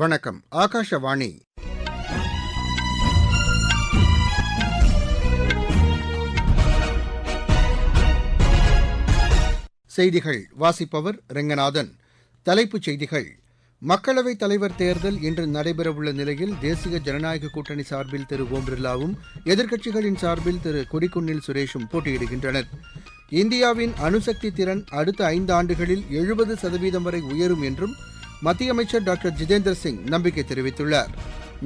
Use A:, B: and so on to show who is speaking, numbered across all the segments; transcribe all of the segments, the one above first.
A: வணக்கம் ஆகாஷவாணி செய்திகள் வாசிப்பவர் ரெங்கநாதன் தலைப்புச் செய்திகள் மக்களவைத் தலைவர் தேர்தல் இன்று நடைபெறவுள்ள நிலையில் தேசிய ஜனநாயக கூட்டணி சார்பில் திரு ஓம் பிர்லாவும் எதிர்க்கட்சிகளின் சார்பில் திரு கொடிக்குன்னில் சுரேஷும் போட்டியிடுகின்றனர் இந்தியாவின் அணுசக்தி திறன் அடுத்த ஐந்து ஆண்டுகளில் எழுபது சதவீதம் வரை உயரும் என்றும் மத்திய அமைச்சர் டாக்டர் ஜிதேந்திர சிங் நம்பிக்கை தெரிவித்துள்ளார்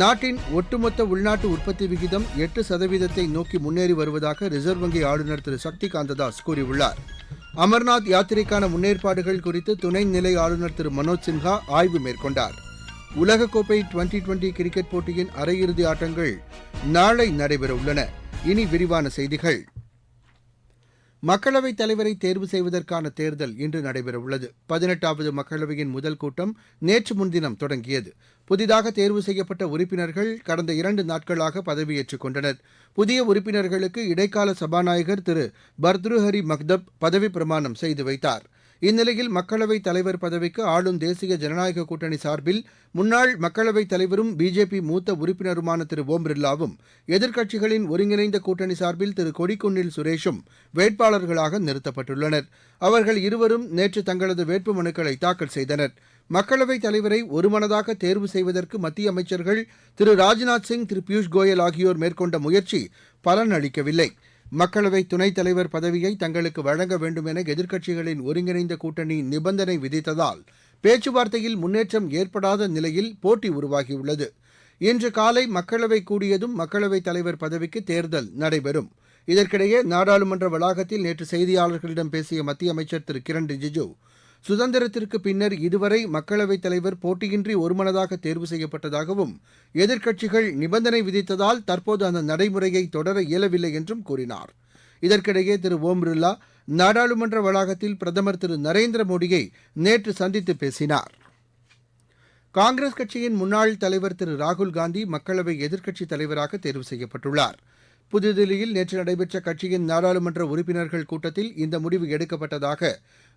A: நாட்டின் ஒட்டுமொத்த உள்நாட்டு உற்பத்தி விகிதம் எட்டு சதவீதத்தை நோக்கி முன்னேறி வருவதாக ரிசர்வ் வங்கி ஆளுநர் திரு சக்தி காந்ததாஸ் கூறியுள்ளார் அமர்நாத் யாத்திரைக்கான முன்னேற்பாடுகள் குறித்து துணை நிலை ஆளுநர் திரு மனோஜ் சின்ஹா ஆய்வு மேற்கொண்டார் உலகக்கோப்பை டுவெண்டி டுவெண்டி கிரிக்கெட் போட்டியின் அரையிறுதி ஆட்டங்கள் நாளை நடைபெற உள்ளன இனி விரிவான செய்திகள் மக்களவைத் தலைவரை தேர்வு செய்வதற்கான தேர்தல் இன்று நடைபெறவுள்ளது பதினெட்டாவது மக்களவையின் முதல் கூட்டம் நேற்று முன்தினம் தொடங்கியது புதிதாக தேர்வு செய்யப்பட்ட உறுப்பினர்கள் கடந்த இரண்டு நாட்களாக பதவியேற்றுக் கொண்டனர் புதிய உறுப்பினர்களுக்கு இடைக்கால சபாநாயகர் திரு பர்த்ருஹரி மக்தப் பதவி பிரமாணம் செய்து வைத்தாா் இந்நிலையில் மக்களவைத் தலைவர் பதவிக்கு ஆளும் தேசிய ஜனநாயக கூட்டணி சார்பில் முன்னாள் மக்களவைத் தலைவரும் பிஜேபி மூத்த உறுப்பினருமான திரு ஓம் பிர்லாவும் எதிர்க்கட்சிகளின் ஒருங்கிணைந்த கூட்டணி சார்பில் திரு கொடிக்குன்னில் சுரேஷும் வேட்பாளர்களாக நிறுத்தப்பட்டுள்ளனர் அவர்கள் இருவரும் நேற்று தங்களது வேட்புமனுக்களை தாக்கல் செய்தனர் மக்களவைத் தலைவரை ஒருமனதாக தேர்வு செய்வதற்கு மத்திய அமைச்சர்கள் திரு ராஜ்நாத் சிங் திரு பியூஷ் கோயல் ஆகியோர் மேற்கொண்ட முயற்சி பலனளிக்கவில்லை மக்களவை துணைத் தலைவர் பதவியை தங்களுக்கு வழங்க வேண்டும் என எதிர்க்கட்சிகளின் ஒருங்கிணைந்த கூட்டணி நிபந்தனை விதித்ததால் பேச்சுவார்த்தையில் முன்னேற்றம் ஏற்படாத நிலையில் போட்டி உருவாகியுள்ளது இன்று காலை மக்களவை கூடியதும் மக்களவைத் தலைவர் பதவிக்கு தேர்தல் நடைபெறும் இதற்கிடையே நாடாளுமன்ற வளாகத்தில் நேற்று செய்தியாளர்களிடம் பேசிய மத்திய அமைச்சர் திரு கிரண் ரிஜிஜூ சுதந்திரத்திற்கு பின்னர் இதுவரை மக்களவைத் தலைவர் போட்டியின்றி ஒருமனதாக தேர்வு செய்யப்பட்டதாகவும் எதிர்க்கட்சிகள் நிபந்தனை விதித்ததால் தற்போது அந்த நடைமுறையை தொடர இயலவில்லை என்றும் கூறினார் இதற்கிடையே திரு ஓம் பிர்லா நாடாளுமன்ற வளாகத்தில் பிரதமர் திரு நரேந்திர மோடியை நேற்று சந்தித்து பேசினார் காங்கிரஸ் கட்சியின் முன்னாள் தலைவர் திரு ராகுல் காந்தி மக்களவை எதிர்க்கட்சித் தலைவராக தேர்வு செய்யப்பட்டுள்ளாா் புதுதில்லியில் நேற்று நடைபெற்ற கட்சியின் நாடாளுமன்ற உறுப்பினர்கள் கூட்டத்தில் இந்த முடிவு எடுக்கப்பட்டதாக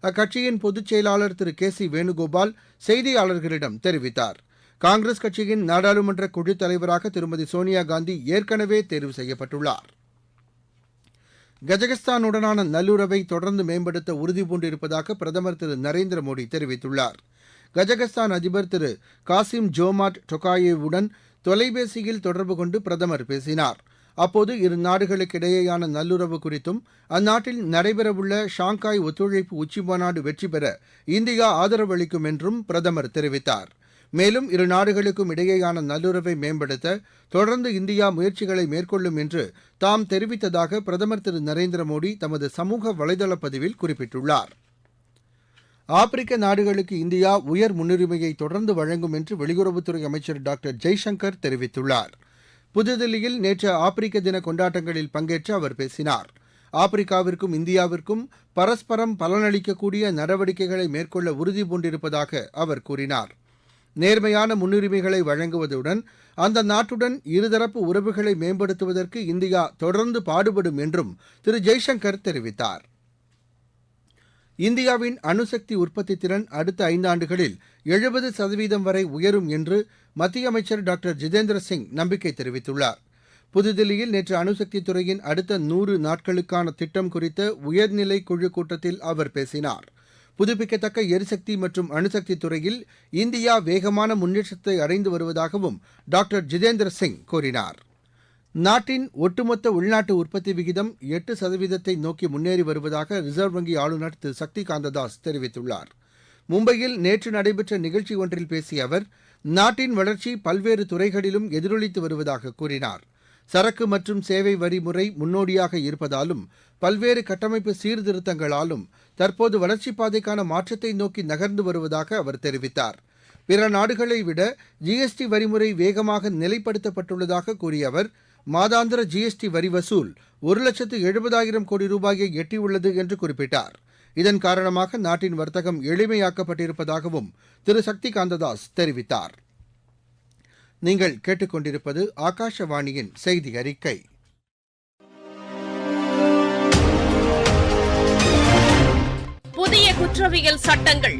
A: அக்கட்சியின் பொதுச் செயலாளர் திரு கே சி வேணுகோபால் செய்தியாளர்களிடம் தெரிவித்தார் காங்கிரஸ் கட்சியின் நாடாளுமன்ற குழுத் தலைவராக திருமதி சோனியா காந்தி ஏற்கனவே தேர்வு செய்யப்பட்டுள்ளார் கஜகஸ்தானுடனான நல்லுறவை தொடர்ந்து மேம்படுத்த உறுதிபூண்டிருப்பதாக பிரதமர் திரு நரேந்திர மோடி தெரிவித்துள்ளார் கஜகஸ்தான் அதிபர் திரு காசிம் ஜோமாட் டொகாயேவுடன் தொலைபேசியில் தொடர்பு கொண்டு பிரதமர் பேசினாா் அப்போது இரு நாடுகளுக்கு இடையேயான நல்லுறவு குறித்தும் அந்நாட்டில் நடைபெறவுள்ள ஷாங்காய் ஒத்துழைப்பு உச்சிமாநாடு வெற்றி பெற இந்தியா ஆதரவு அளிக்கும் என்றும் பிரதமர் தெரிவித்தார் மேலும் இரு நாடுகளுக்கும் இடையேயான நல்லுறவை மேம்படுத்த தொடர்ந்து இந்தியா முயற்சிகளை மேற்கொள்ளும் என்று தாம் தெரிவித்ததாக பிரதமர் திரு நரேந்திர மோடி தமது சமூக வலைதள பதிவில் குறிப்பிட்டுள்ளார் ஆப்பிரிக்க நாடுகளுக்கு இந்தியா உயர் முன்னுரிமையை தொடர்ந்து வழங்கும் என்று வெளியுறவுத்துறை அமைச்சர் டாக்டர் ஜெய்சங்கர் தெரிவித்துள்ளாா் புதுதில்லியில் நேற்று ஆப்பிரிக்க தின கொண்டாட்டங்களில் பங்கேற்று அவர் பேசினார் ஆப்பிரிக்காவிற்கும் இந்தியாவிற்கும் பரஸ்பரம் பலனளிக்கக்கூடிய நடவடிக்கைகளை மேற்கொள்ள உறுதிபூண்டிருப்பதாக அவர் கூறினார் நேர்மையான முன்னுரிமைகளை வழங்குவதுடன் அந்த நாட்டுடன் இருதரப்பு உறவுகளை மேம்படுத்துவதற்கு இந்தியா தொடர்ந்து பாடுபடும் என்றும் திரு ஜெய்சங்கர் தெரிவித்தாா் இந்தியாவின் அணுசக்தி உற்பத்தி திறன் அடுத்த ஐந்தாண்டுகளில் எழுபது சதவீதம் வரை உயரும் என்று மத்திய அமைச்சர் டாக்டர் ஜிதேந்திர சிங் நம்பிக்கை தெரிவித்துள்ளார் புதுதில்லியில் நேற்று அணுசக்தி துறையின் அடுத்த நூறு நாட்களுக்கான திட்டம் குறித்த உயர்நிலை குழு கூட்டத்தில் அவர் பேசினார் புதுப்பிக்கத்தக்க எரிசக்தி மற்றும் அணுசக்தி துறையில் இந்தியா வேகமான முன்னேற்றத்தை அடைந்து வருவதாகவும் டாக்டர் ஜிதேந்திர சிங் கூறினார் நாட்டின் ஒட்டுமொத்த உள்நாட்டு உற்பத்தி விகிதம் எட்டு சதவீதத்தை நோக்கி முன்னேறி வருவதாக ரிசர்வ் வங்கி ஆளுநர் திரு சக்தி காந்ததாஸ் தெரிவித்துள்ளார் மும்பையில் நேற்று நடைபெற்ற நிகழ்ச்சி ஒன்றில் பேசிய அவர் நாட்டின் வளர்ச்சி பல்வேறு துறைகளிலும் எதிரொலித்து வருவதாக கூறினார் சரக்கு மற்றும் சேவை வரி முறை முன்னோடியாக இருப்பதாலும் பல்வேறு கட்டமைப்பு சீர்திருத்தங்களாலும் தற்போது வளர்ச்சிப் பாதைக்கான மாற்றத்தை நோக்கி நகர்ந்து வருவதாக அவர் தெரிவித்தார் பிற நாடுகளை விட ஜிஎஸ்டி வரிமுறை வேகமாக நிலைப்படுத்தப்பட்டுள்ளதாக கூறிய அவர் மாதாந்திர ஜிஎஸ்டி வரி வசூல் ஒரு லட்சத்து எழுபதாயிரம் கோடி ரூபாயை எட்டியுள்ளது என்று குறிப்பிட்டார் இதன் காரணமாக நாட்டின் வர்த்தகம் எளிமையாக்கப்பட்டிருப்பதாகவும் திரு சக்தி காந்ததாஸ் தெரிவித்தார் நீங்கள் கேட்டுக்கொண்டிருப்பது ஆகாஷவாணியின் செய்தி அறிக்கை
B: புதிய குற்றவியல் சட்டங்கள்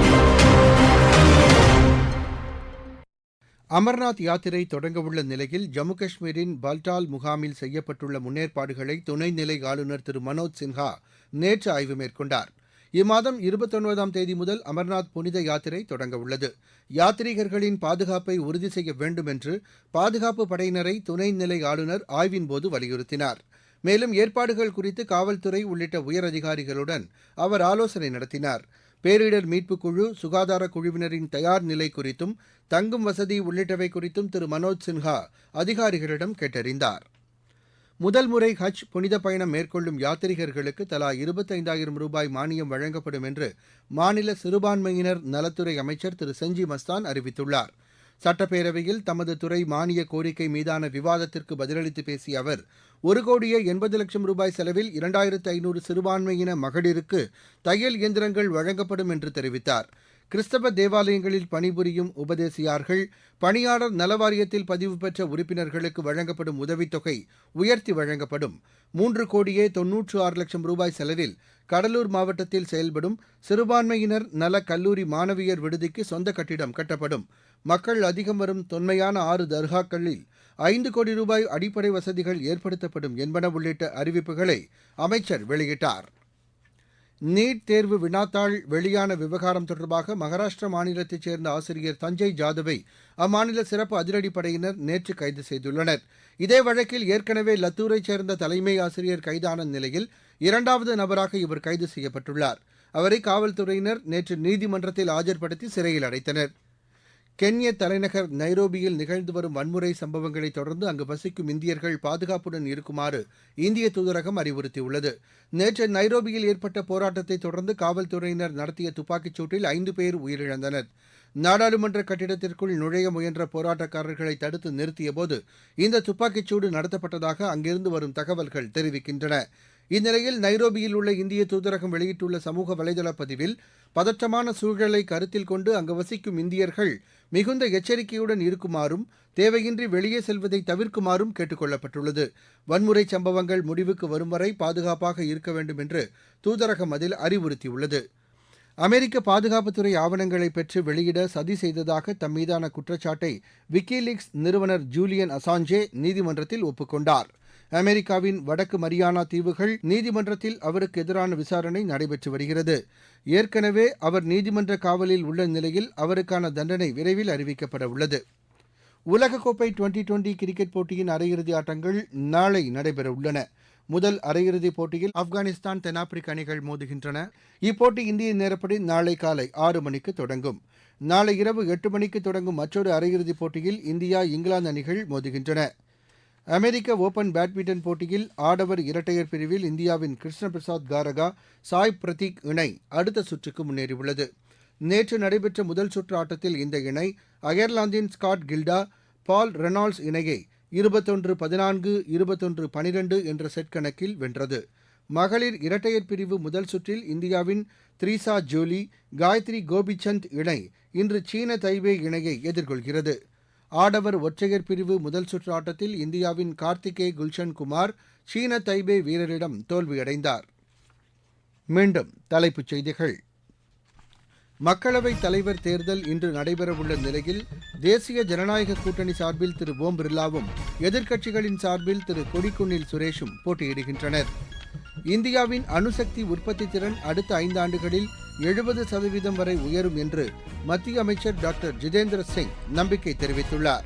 A: அமர்நாத் யாத்திரை தொடங்கவுள்ள நிலையில் ஜம்மு காஷ்மீரின் பல்டால் முகாமில் செய்யப்பட்டுள்ள முன்னேற்பாடுகளை துணைநிலை ஆளுநர் திரு மனோஜ் சின்ஹா நேற்று ஆய்வு மேற்கொண்டார் இம்மாதம் இருபத்தொன்பதாம் தேதி முதல் அமர்நாத் புனித யாத்திரை தொடங்கவுள்ளது யாத்ரீகர்களின் பாதுகாப்பை உறுதி செய்ய வேண்டும் என்று பாதுகாப்பு படையினரை துணைநிலை ஆளுநர் ஆய்வின்போது வலியுறுத்தினார் மேலும் ஏற்பாடுகள் குறித்து காவல்துறை உள்ளிட்ட உயரதிகாரிகளுடன் அவர் ஆலோசனை நடத்தினாா் பேரிடர் மீட்புக் குழு சுகாதார குழுவினரின் தயார் நிலை குறித்தும் தங்கும் வசதி உள்ளிட்டவை குறித்தும் திரு மனோஜ் சின்ஹா அதிகாரிகளிடம் கேட்டறிந்தார் முதல் முறை ஹஜ் புனித பயணம் மேற்கொள்ளும் யாத்ரிகர்களுக்கு தலா இருபத்தைந்தாயிரம் ரூபாய் மானியம் வழங்கப்படும் என்று மாநில சிறுபான்மையினர் நலத்துறை அமைச்சர் திரு செஞ்சி மஸ்தான் அறிவித்துள்ளார் சட்டப்பேரவையில் தமது துறை மானிய கோரிக்கை மீதான விவாதத்திற்கு பதிலளித்து பேசிய அவர் ஒரு கோடியே எண்பது லட்சம் ரூபாய் செலவில் இரண்டாயிரத்து ஐநூறு சிறுபான்மையின மகளிருக்கு தையல் இயந்திரங்கள் வழங்கப்படும் என்று தெரிவித்தார் கிறிஸ்தவ தேவாலயங்களில் பணிபுரியும் உபதேசியார்கள் பணியாளர் நலவாரியத்தில் பதிவு பெற்ற உறுப்பினர்களுக்கு வழங்கப்படும் உதவித்தொகை உயர்த்தி வழங்கப்படும் மூன்று கோடியே தொன்னூற்று ஆறு லட்சம் ரூபாய் செலவில் கடலூர் மாவட்டத்தில் செயல்படும் சிறுபான்மையினர் நல கல்லூரி மாணவியர் விடுதிக்கு சொந்த கட்டிடம் கட்டப்படும் மக்கள் அதிகம் வரும் தொன்மையான ஆறு தர்காக்களில் ஐந்து கோடி ரூபாய் அடிப்படை வசதிகள் ஏற்படுத்தப்படும் என்பன உள்ளிட்ட அறிவிப்புகளை அமைச்சர் வெளியிட்டார் நீட் தேர்வு வினாத்தாள் வெளியான விவகாரம் தொடர்பாக மகாராஷ்டிர மாநிலத்தைச் சேர்ந்த ஆசிரியர் தஞ்சை ஜாதவை அம்மாநில சிறப்பு அதிரடிப்படையினர் நேற்று கைது செய்துள்ளனர் இதே வழக்கில் ஏற்கனவே லத்தூரைச் சேர்ந்த தலைமை ஆசிரியர் கைதான நிலையில் இரண்டாவது நபராக இவர் கைது செய்யப்பட்டுள்ளார் அவரை காவல்துறையினர் நேற்று நீதிமன்றத்தில் ஆஜர்படுத்தி சிறையில் அடைத்தனர் கென்ய தலைநகர் நைரோபியில் நிகழ்ந்து வரும் வன்முறை சம்பவங்களை தொடர்ந்து அங்கு வசிக்கும் இந்தியர்கள் பாதுகாப்புடன் இருக்குமாறு இந்திய தூதரகம் அறிவுறுத்தியுள்ளது நேற்று நைரோபியில் ஏற்பட்ட போராட்டத்தை தொடர்ந்து காவல்துறையினர் நடத்திய துப்பாக்கிச் சூட்டில் ஐந்து பேர் உயிரிழந்தனர் நாடாளுமன்ற கட்டிடத்திற்குள் நுழைய முயன்ற போராட்டக்காரர்களை தடுத்து நிறுத்தியபோது இந்த துப்பாக்கிச் சூடு நடத்தப்பட்டதாக அங்கிருந்து வரும் தகவல்கள் தெரிவிக்கின்றன இந்நிலையில் நைரோபியில் உள்ள இந்திய தூதரகம் வெளியிட்டுள்ள சமூக வலைதள பதிவில் பதற்றமான சூழலை கருத்தில் கொண்டு அங்கு வசிக்கும் இந்தியர்கள் மிகுந்த எச்சரிக்கையுடன் இருக்குமாறும் தேவையின்றி வெளியே செல்வதை தவிர்க்குமாறும் கேட்டுக் கொள்ளப்பட்டுள்ளது வன்முறை சம்பவங்கள் முடிவுக்கு வரும் வரை பாதுகாப்பாக இருக்க வேண்டும் என்று தூதரகம் அதில் அறிவுறுத்தியுள்ளது அமெரிக்க பாதுகாப்புத்துறை ஆவணங்களை பெற்று வெளியிட சதி செய்ததாக தம் மீதான குற்றச்சாட்டை விக்கிலீக்ஸ் நிறுவனர் ஜூலியன் அசாஞ்சே நீதிமன்றத்தில் ஒப்புக்கொண்டார் அமெரிக்காவின் வடக்கு மரியானா தீவுகள் நீதிமன்றத்தில் அவருக்கு எதிரான விசாரணை நடைபெற்று வருகிறது ஏற்கனவே அவர் நீதிமன்ற காவலில் உள்ள நிலையில் அவருக்கான தண்டனை விரைவில் அறிவிக்கப்பட உள்ளது உலகக்கோப்பை டுவெண்டி டுவெண்டி கிரிக்கெட் போட்டியின் அரையிறுதி ஆட்டங்கள் நாளை நடைபெற உள்ளன முதல் அரையிறுதிப் போட்டியில் ஆப்கானிஸ்தான் தென்னாப்பிரிக்க அணிகள் மோதுகின்றன இப்போட்டி இந்திய நேரப்படி நாளை காலை ஆறு மணிக்கு தொடங்கும் நாளை இரவு எட்டு மணிக்கு தொடங்கும் மற்றொரு அரையிறுதிப் போட்டியில் இந்தியா இங்கிலாந்து அணிகள் மோதுகின்றன அமெரிக்க ஓபன் பேட்மிண்டன் போட்டியில் ஆடவர் இரட்டையர் பிரிவில் இந்தியாவின் கிருஷ்ண பிரசாத் காரகா சாய் பிரதீக் இணை அடுத்த சுற்றுக்கு முன்னேறியுள்ளது நேற்று நடைபெற்ற முதல் சுற்று ஆட்டத்தில் இந்த இணை அயர்லாந்தின் ஸ்காட் கில்டா பால் ரெனால்ட்ஸ் இணையை இருபத்தொன்று பதினான்கு இருபத்தொன்று பனிரெண்டு என்ற செட் கணக்கில் வென்றது மகளிர் இரட்டையர் பிரிவு முதல் சுற்றில் இந்தியாவின் த்ரீசா ஜோலி காயத்ரி கோபிச்சந்த் இணை இன்று சீன தைவே இணையை எதிர்கொள்கிறது ஆடவர் ஒற்றையர் பிரிவு முதல் சுற்று ஆட்டத்தில் இந்தியாவின் கார்த்திகே குல்ஷன் குமார் சீன தைபே வீரரிடம் தோல்வியடைந்தார் மீண்டும் தலைப்புச் செய்திகள் மக்களவைத் தலைவர் தேர்தல் இன்று நடைபெறவுள்ள நிலையில் தேசிய ஜனநாயக கூட்டணி சார்பில் திரு ஓம் பிர்லாவும் எதிர்க்கட்சிகளின் சார்பில் திரு கொடிக்குன்னில் சுரேஷும் போட்டியிடுகின்றனர் இந்தியாவின் அணுசக்தி உற்பத்தி திறன் அடுத்த ஐந்தாண்டுகளில் எழுபது சதவீதம் வரை உயரும் என்று மத்திய அமைச்சர் டாக்டர் ஜிதேந்திர சிங் நம்பிக்கை தெரிவித்துள்ளார்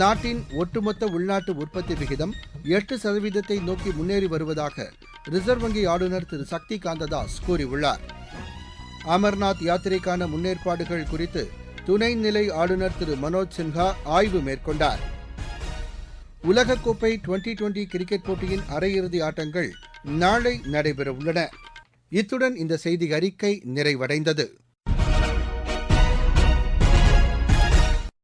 A: நாட்டின் ஒட்டுமொத்த உள்நாட்டு உற்பத்தி விகிதம் எட்டு சதவீதத்தை நோக்கி முன்னேறி வருவதாக ரிசர்வ் வங்கி ஆளுநர் திரு சக்தி காந்ததாஸ் கூறியுள்ளார் அமர்நாத் யாத்திரைக்கான முன்னேற்பாடுகள் குறித்து துணைநிலை ஆளுநர் திரு மனோஜ் சின்ஹா ஆய்வு மேற்கொண்டார் உலகக்கோப்பை டுவெண்டி டுவெண்டி கிரிக்கெட் போட்டியின் அரையிறுதி ஆட்டங்கள் நாளை நடைபெறவுள்ளன இத்துடன் இந்த செய்தி அறிக்கை நிறைவடைந்தது